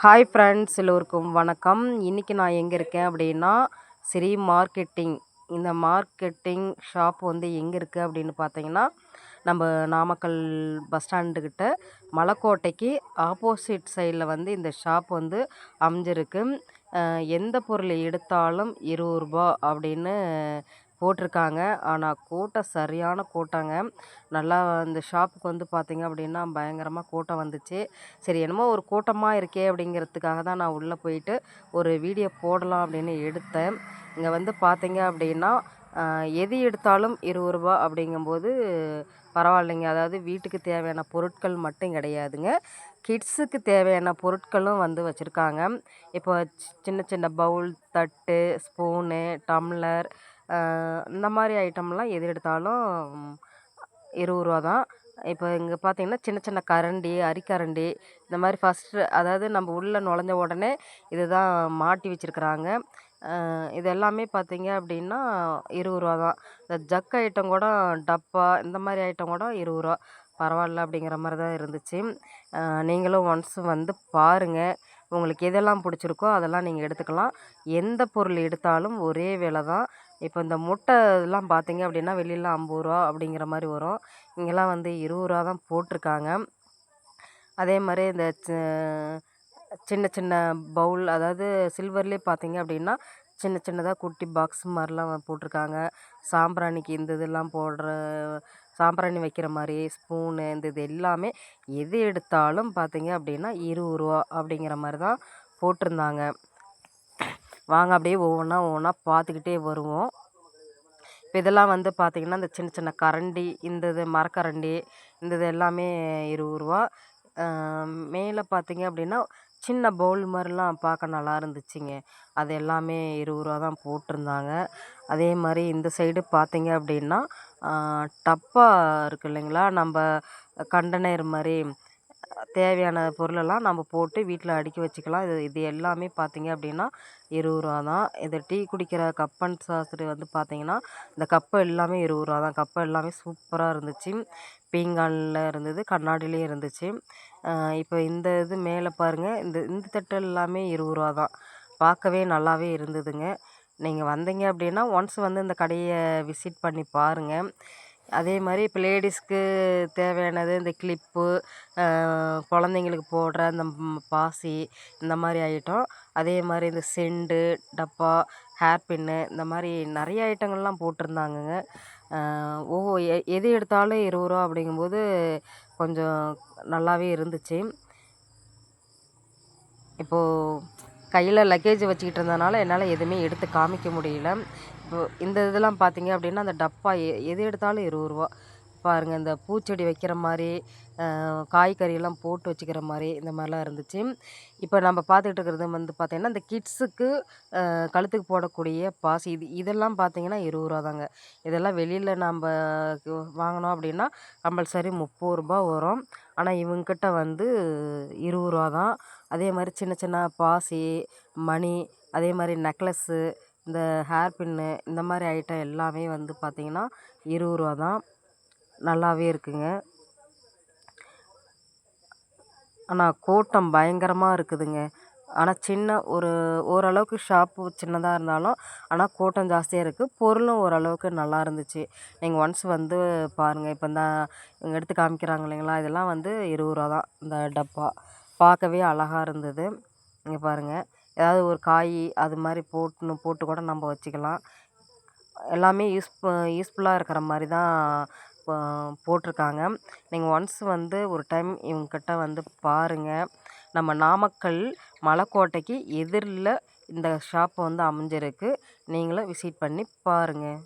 Hi friends எல்லோருக்கும் வணக்கம். இன்றைக்கி நான் எங்கே இருக்கேன் அப்படின்னா ஸ்ரீ மார்க்கெட்டிங் இந்த மார்க்கெட்டிங் ஷாப் வந்து எங்கே இருக்குது அப்படின்னு பார்த்தீங்கன்னா நம்ம நாமக்கல் பஸ் ஸ்டாண்டுக்கிட்ட மலைக்கோட்டைக்கு ஆப்போசிட் சைடில் வந்து இந்த ஷாப் வந்து அமைஞ்சிருக்கு. எந்த பொருள் எடுத்தாலும் இருபது ரூபா அப்படின்னு போட்டிருக்காங்க. ஆனால் கூட்டம் சரியான கூட்டங்க. நல்லா இந்த ஷாப்புக்கு வந்து பார்த்திங்க அப்படின்னா பயங்கரமாக கூட்டம் வந்துச்சு. சரி என்னமோ ஒரு கூட்டமாக இருக்கே அப்படிங்கிறதுக்காக தான் நான் உள்ளே போயிட்டு ஒரு வீடியோ போடலாம் அப்படின்னு எடுத்தேன். இங்கே வந்து பார்த்திங்க அப்படின்னா எது எடுத்தாலும் இருபது ரூபா அப்படிங்கும்போது பரவாயில்லைங்க. அதாவது வீட்டுக்கு தேவையான பொருட்கள் மட்டும் கிடையாதுங்க. கிட்ஸுக்கு தேவையான பொருட்களும் வந்து வச்சுருக்காங்க. இப்போ சி- சின்ன சின்ன பவுல் தட்டு ஸ்பூனு டம்ளர் இந்த மாதிரி ஐட்டம்லாம் எது எடுத்தாலும் இருபது ரூபா தான். இப்போ இங்கே பார்த்தீங்கன்னா சின்ன சின்ன கரண்டி அரிக்கரண்டி இந்த மாதிரி ஃபஸ்ட்டு அதாவது நம்ம உள்ளே நுழைஞ்ச உடனே இதுதான் மாட்டி வச்சுருக்குறாங்க. இது எல்லாமே பார்த்தீங்க அப்படின்னா இருபது ரூபா தான். இந்த ஜக் ஐட்டம் கூட டப்பா இந்த மாதிரி ஐட்டம் கூட இருபது ரூபா பரவாயில்ல அப்படிங்கிற மாதிரி தான் இருந்துச்சு. நீங்களும் ஒன்ஸ் வந்து பாருங்கள் உங்களுக்கு எதெல்லாம் பிடிச்சிருக்கோ அதெல்லாம் நீங்கள் எடுத்துக்கலாம். எந்த பொருள் எடுத்தாலும் ஒரே விலை தான். இப்போ இந்த முட்டை இதெல்லாம் பார்த்தீங்க அப்படின்னா வெளியில் ஐம்பது ரூபா அப்படிங்கிற மாதிரி வரும். இங்கெல்லாம் வந்து இருபது ரூபா தான் போட்டிருக்காங்க. அதே மாதிரி இந்த சின்ன சின்ன பவுல் அதாவது சில்வர்லேயே பார்த்தீங்க அப்படின்னா சின்ன சின்னதாக குட்டி பாக்ஸ் மாதிரிலாம் போட்டிருக்காங்க. சாம்பிராணிக்கு இந்த இதெல்லாம் போடுற சாம்பிராணி வைக்கிற மாதிரி ஸ்பூனு இந்த இது எல்லாமே எது எடுத்தாலும் பார்த்தீங்க அப்படின்னா இருபது ரூபா அப்படிங்கிற மாதிரி தான் போட்டிருந்தாங்க. வாங்க அப்படியே ஒவ்வொன்றா ஒவ்வொன்றா பார்த்துக்கிட்டே வருவோம். இப்போ இதெல்லாம் வந்து பார்த்திங்கன்னா இந்த சின்ன சின்ன கரண்டி இந்த இது மரக்கரண்டி இந்த இது எல்லாமே இருபது ரூபா. மேலே பார்த்திங்க அப்படின்னா சின்ன பவுல் மாதிரிலாம் பார்க்க நல்லா இருந்துச்சுங்க. அது எல்லாமே இருபது ரூபா தான் போட்டிருந்தாங்க. அதே மாதிரி இந்த சைடு பார்த்தீங்க அப்படின்னா டப்பா இருக்கு இல்லைங்களா? நம்ம கண்டெய்னர் மாதிரி தேவையான பொருளெல்லாம் நம்ம போட்டு வீட்டில் அடுக்கி வச்சுக்கலாம். இது இது எல்லாமே பார்த்தீங்க அப்படின்னா இருபது ரூபா தான். இது டீ குடிக்கிற கப் அண்ட் வந்து பார்த்தீங்கன்னா இந்த கப்பு எல்லாமே இருபது ரூபா தான். கப்பு எல்லாமே சூப்பராக இருந்துச்சு. பீங்கானில் இருந்தது கண்ணாடிலேயும் இருந்துச்சு. இப்போ இந்த இது மேலே பாருங்கள் இந்த இந்த தட்டு எல்லாமே இருபது ரூபா தான். பார்க்கவே நல்லாவே இருந்ததுங்க. நீங்கள் வந்தீங்க அப்படின்னா ஒன்ஸ் வந்து இந்த கடையை விசிட் பண்ணி பாருங்கள் அதே மாதிரி இப்போ லேடிஸ்க்கு தேவையானது இந்த கிளிப்பு குழந்தைங்களுக்கு போடுற அந்த பாசி இந்த மாதிரி ஐட்டம் அதே மாதிரி இந்த செண்டு டப்பா ஹேர் பின்னு இந்த மாதிரி நிறைய ஐட்டங்கள்லாம் போட்டிருந்தாங்கங்க. ஓ எ எது எடுத்தாலும் இருபது ரூபா அப்படிங்கும்போது கொஞ்சம் நல்லாவே இருந்துச்சு. இப்போது கையில் லக்கேஜ் வச்சுக்கிட்டு இருந்தனால என்னால் எதுவுமே எடுத்து காமிக்க முடியல. இப்போ இந்த இதெல்லாம் பார்த்தீங்க அப்படின்னா அந்த டப்பா எ எது எடுத்தாலும் இருபது ரூபா. பாருங்கள் இந்த பூச்செடி வைக்கிற மாதிரி காய்கறியெல்லாம் போட்டு வச்சுக்கிற மாதிரி இந்த மாதிரிலாம் இருந்துச்சு. இப்போ நம்ம பார்த்துக்கிட்டு இருக்கிறது வந்து பார்த்திங்கன்னா இந்த கிட்ஸுக்கு கழுத்துக்கு போடக்கூடிய பாசி இது இதெல்லாம் பார்த்தீங்கன்னா இருபது ரூபா தாங்க. இதெல்லாம் வெளியில் நம்ம வாங்கினோம் அப்படின்னா கம்பல்சரி முப்பது ரூபா வரும். ஆனால் இவங்கக்கிட்ட வந்து இருபது ரூபா தான். அதே மாதிரி சின்ன சின்ன பாசி மணி அதே மாதிரி நெக்லஸ்ஸு இந்த ஹேர் பின்னு இந்த மாதிரி ஐட்டம் எல்லாமே வந்து பார்த்திங்கன்னா இருபது ரூபா தான். நல்லாவே இருக்குங்க. ஆனால் கூட்டம் பயங்கரமாக இருக்குதுங்க. ஆனால் சின்ன ஒரு ஓரளவுக்கு ஷாப்பு சின்னதாக இருந்தாலும் ஆனால் கூட்டம் ஜாஸ்தியாக இருக்குது பொருளும் ஓரளவுக்கு நல்லா இருந்துச்சு. நீங்கள் ஒன்ஸ் வந்து பாருங்கள் இப்போ இந்த இவங்க எடுத்து காமிக்கிறாங்க இல்லைங்களா? இதெல்லாம் வந்து இருபது ரூபா தான் இந்த டப்பா. பார்க்கவே அழகாக இருந்தது. இங்கே பாருங்கள் ஏதாவது ஒரு காய் அது மாதிரி போட்டு போட்டு கூட நம்ம வச்சுக்கலாம். எல்லாமே யூஸ் யூஸ்ஃபுல்லாக இருக்கிற மாதிரி தான் போட்டிருக்காங்க. நீங்கள் ஒன்ஸ் வந்து ஒரு டைம் இவங்கக்கிட்ட வந்து பாருங்கள் நம்ம நாமக்கல் மலைக்கோட்டைக்கு எதிரில் இந்த ஷாப் வந்து அமைஞ்சிருக்கு. நீங்களும் விசிட் பண்ணி பாருங்கள்